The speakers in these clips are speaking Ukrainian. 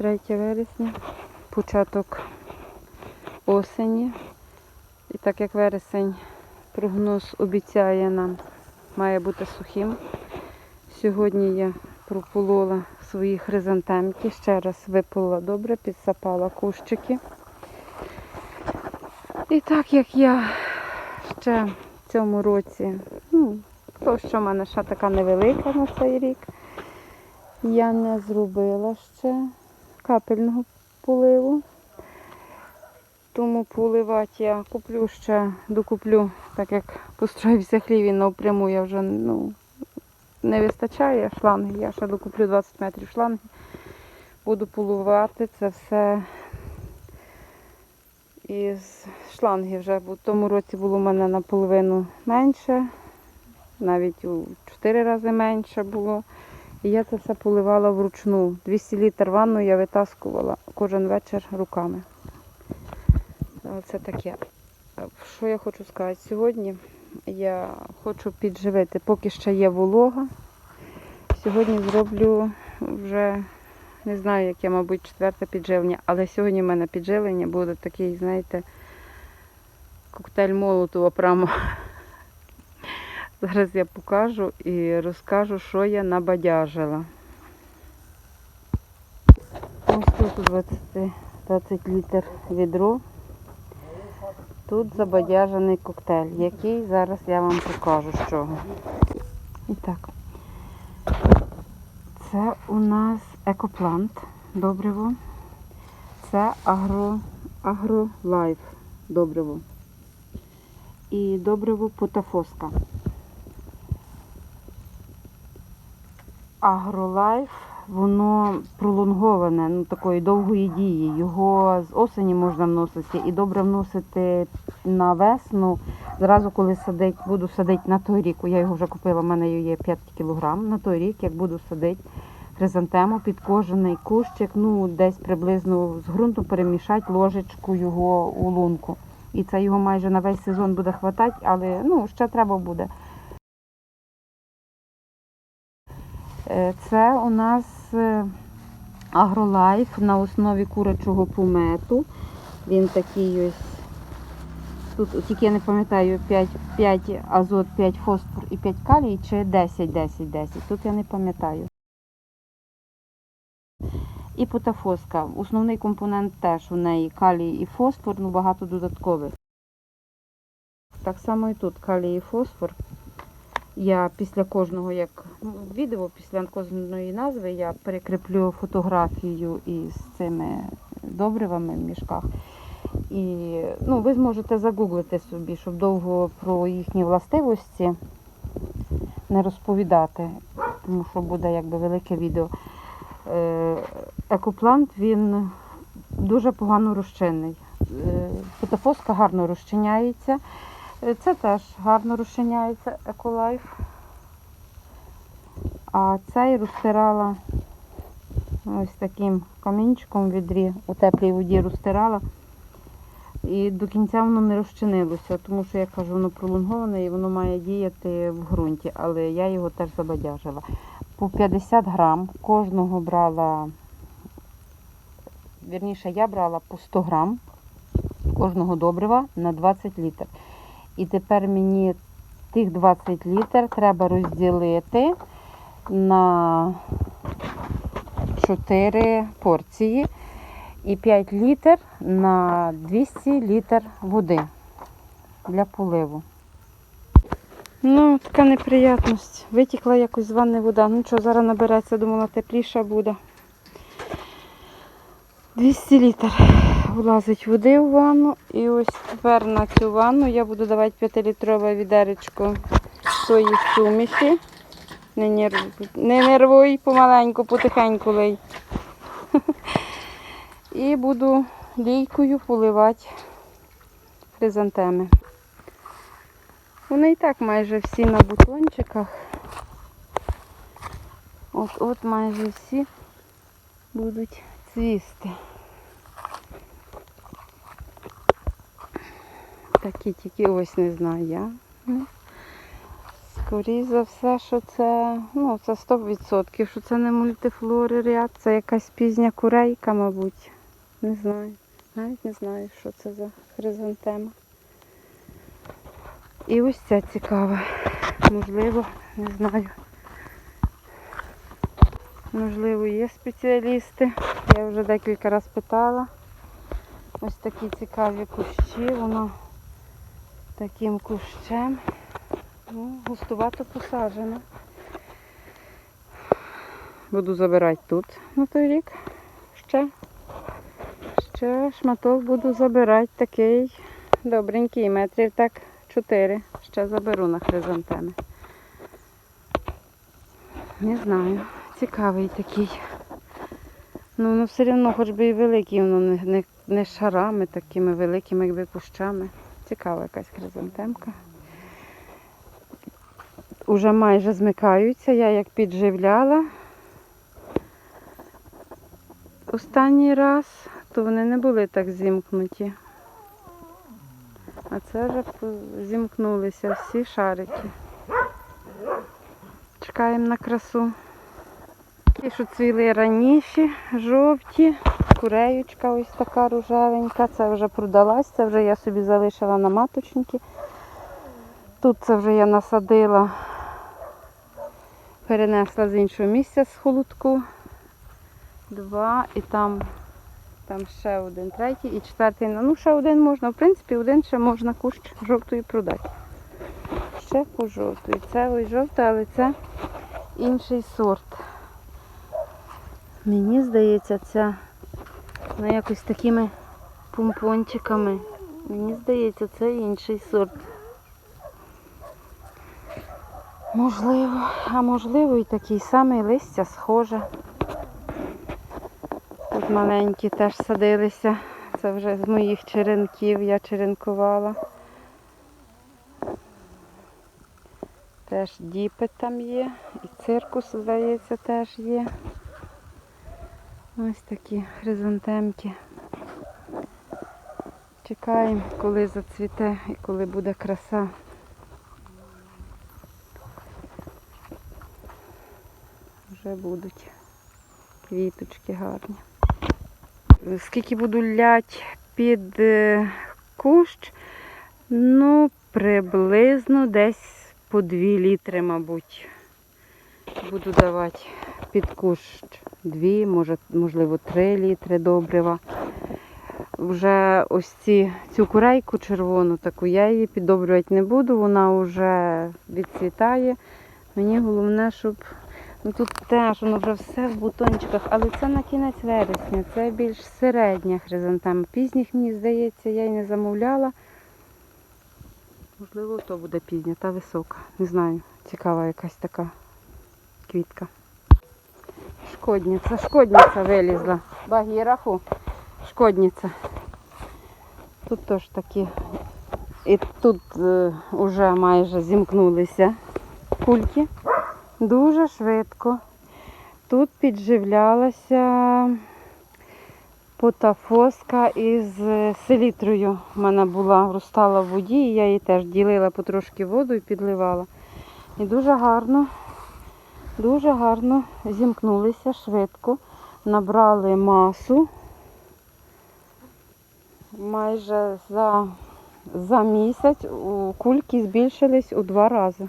3 вересня, початок осені. І так як вересень прогноз обіцяє нам, має бути сухим. Сьогодні я прополола свої хризантемки, ще раз виполола добре, підсапала кущики. І так як я ще в цьому році, ну, то що в мене ще така невелика на цей рік, я не зробила ще капельного поливу. Тому поливати я куплю ще, докуплю, так як построївся хлів напряму я вже ну, не вистачає шланги. Я ще докуплю 20 метрів шланги. Буду поливати це все із шланги вже, бо в тому році було в мене наполовину менше, навіть у 4 рази менше було. І я це все поливала вручну. 200 літр ванну я витаскувала кожен вечір руками. Оце таке. Що я хочу сказати? Сьогодні я хочу підживити, поки ще є волога. Сьогодні зроблю вже, не знаю, яке, мабуть, четверте підживлення, але сьогодні в мене підживлення буде такий, знаєте, коктейль Молотова прямо. Зараз я покажу і розкажу, що я набадяжила. Ось тут 20, 20 літр відро. Тут забадяжений коктейль, який зараз я вам покажу з чого. І так, це у нас екоплант добриво. Це агро, агролайф добриво. І добриво потафоска. Агролайф, воно пролонговане, ну такої довгої дії. Його з осені можна вносити і добре вносити на весну. Зразу, коли садить, буду садити на той рік, я його вже купила, в мене є 5 кг. На той рік, як буду садити хризантему під кожний кущик, ну десь приблизно з ґрунту перемішати ложечку його у лунку. І це його майже на весь сезон буде хватати, але ну, ще треба буде. Це у нас е, агролайф на основі курячого помету. Він такий ось. Тут тільки я не пам'ятаю 5, 5 азот, 5 фосфор і 5 калій чи 10, 10, 10. Тут я не пам'ятаю. І потафоска. Основний компонент теж у неї калій і фосфор, ну багато додаткових. Так само і тут калій і фосфор. Я після кожного, як відео, після кожної назви, я перекріплю фотографію із цими добривами в мішках. І ну, ви зможете загуглити собі, щоб довго про їхні властивості не розповідати, тому що буде якби велике відео. Е, Екоплант він дуже погано розчинний. Е, Фотофоска гарно розчиняється. Е, Це теж гарно розчиняється еколайф. А цей розтирала ось таким камінчиком в відрі, у теплій воді розтирала. І до кінця воно не розчинилося, тому що, я кажу, воно пролонговане і воно має діяти в ґрунті, але я його теж забадяжила. По 50 грам кожного брала, вірніше, я брала по 100 грам кожного добрива на 20 літр. І тепер мені тих 20 літр треба розділити на 4 порції і 5 літр на 200 літр води для поливу. Ну, така неприятність. Витікла якось з ванни вода. Ну що, зараз набереться, думала, тепліша буде. 200 літр влазить води в ванну. І ось тепер на цю ванну я буду давати 5-літрове відеречко тої суміші. Не нервуй, не нервуй помаленьку, потихеньку лей. І буду лійкою поливати хризантеми. Вони і так майже всі на бутончиках. От от майже всі будуть цвісти. Такі тільки ось не знаю я. Ну, Скоріше за все, що це, ну, це 100%, що це не мультифлори ряд, це якась пізня курейка, мабуть. Не знаю. Навіть не знаю, що це за хризантема. І ось ця цікава. Можливо, не знаю. Можливо, є спеціалісти. Я вже декілька разів питала. Ось такі цікаві кущі, воно таким кущем. Ну, густувато посаджено. Буду забирати тут на той рік. Ще. Ще шматок буду забирати такий добренький, метрів так 4. Ще заберу на хризантеми. Не знаю. Цікавий такий. Ну, воно все одно, хоч би і великий, воно не, не, не шарами такими великими, якби кущами. Цікава якась хризантемка. Уже майже змикаються, я як підживляла останній раз, то вони не були так зімкнуті. А це вже зімкнулися всі шарики. Чекаємо на красу. Ті, що цвіли раніше, жовті, куреючка ось така рожевенька, це вже продалась, це вже я собі залишила на маточники. Тут це вже я насадила, перенесла з іншого місця з холодку. Два і там, там ще один, третій і четвертий. Ну, ще один можна, в принципі, один ще можна кущ жовтої продати. Ще кущ жовтої. Це ось жовта, але це інший сорт. Мені здається, ця ну, якось такими помпончиками. Мені здається, це інший сорт. Можливо, а можливо і такий самий листя схоже. Тут маленькі теж садилися. Це вже з моїх черенків я черенкувала. Теж діпи там є. І циркус, здається, теж є. Ось такі хризантемки. Чекаємо, коли зацвіте і коли буде краса. Вже будуть квіточки гарні. Скільки буду лять під е, кущ, ну, приблизно десь по 2 літри, мабуть. Буду давати під кущ 2, може, можливо, 3 літри добрива. Вже ось ці, цю курейку червону таку, я її піддобрювати не буду, вона вже відцвітає. Мені головне, щоб Ну тут теж воно вже все в бутончиках, але це на кінець вересня, це більш середня хризантема. Пізніх, мені здається, я й не замовляла. Можливо, то буде пізня, та висока. Не знаю, цікава якась така квітка. Шкодниця, шкодниця вилізла. Багіраху, шкодниця. Тут теж такі. І тут е, вже майже зімкнулися кульки. Дуже швидко. Тут підживлялася потафоска із селітрою. У мене була розтала в воді, і я її теж ділила потрошки воду і підливала. І дуже гарно, дуже гарно зімкнулися швидко, набрали масу. Майже за, за місяць кульки збільшились у два рази.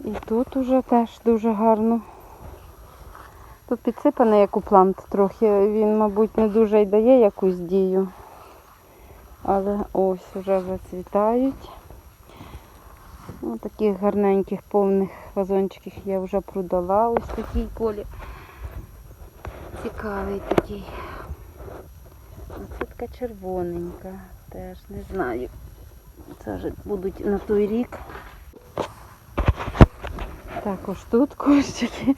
І тут уже теж дуже гарно. Тут підсипаний як у плант трохи. Він, мабуть, не дуже й дає якусь дію. Але ось вже зацвітають. Ось таких гарненьких повних вазончиків я вже продала. Ось такий колір. Цікавий такий. А це така червоненька. Теж не знаю. Це вже будуть на той рік. Також тут кущики.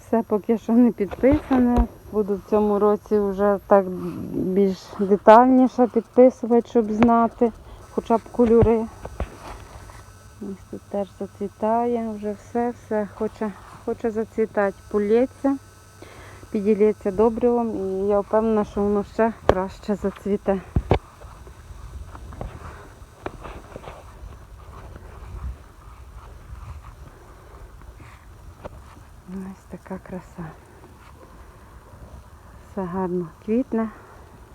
Все поки що не підписане. Буду в цьому році вже так більш детальніше підписувати, щоб знати хоча б кольори. Ось тут теж зацвітає, вже все-все хоче хоче зацвітати, пулється, піділється добривом і я впевнена, що воно ще краще зацвіте. Ось така краса. Все гарно квітне.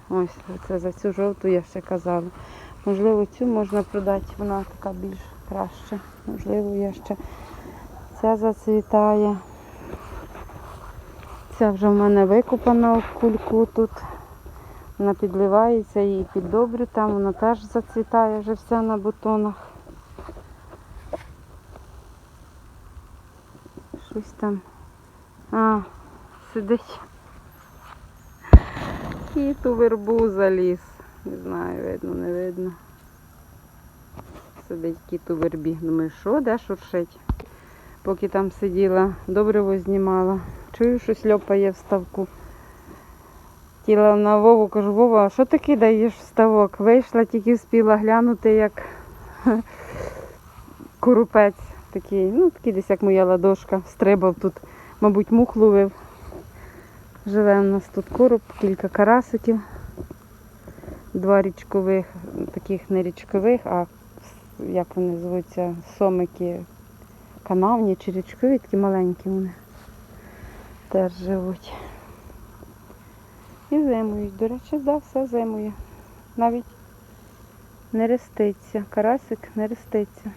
Ось це за цю жовту я ще казала. Можливо, цю можна продати, вона така більша краща. Можливо, я ще ця зацвітає. Ця вже в мене викопана в кульку тут. Вона підливається і під добрю, там вона теж зацвітає вже вся на бутонах. Щось там. А, сидить. Кіт у вербу заліз. Не знаю, видно, не видно. Сидить кіт у вербі. Думаю, що, де шуршить? Поки там сиділа, добриво знімала. Чую, щось льопає в ставку. Тіла на Вову, кажу, Вова, а що ти кидаєш в ставок? Вийшла, тільки вспіла глянути, як курупець такий, ну такий десь як моя ладошка, стрибав тут, мабуть, мух ловив. Живе у нас тут короб, кілька карасиків, два річкових, таких не річкових, а як вони звуться, сомики канавні чи річкові, такі маленькі вони теж живуть. І зимують. До речі, да, все зимує. Навіть не реститься. Карасик не реститься.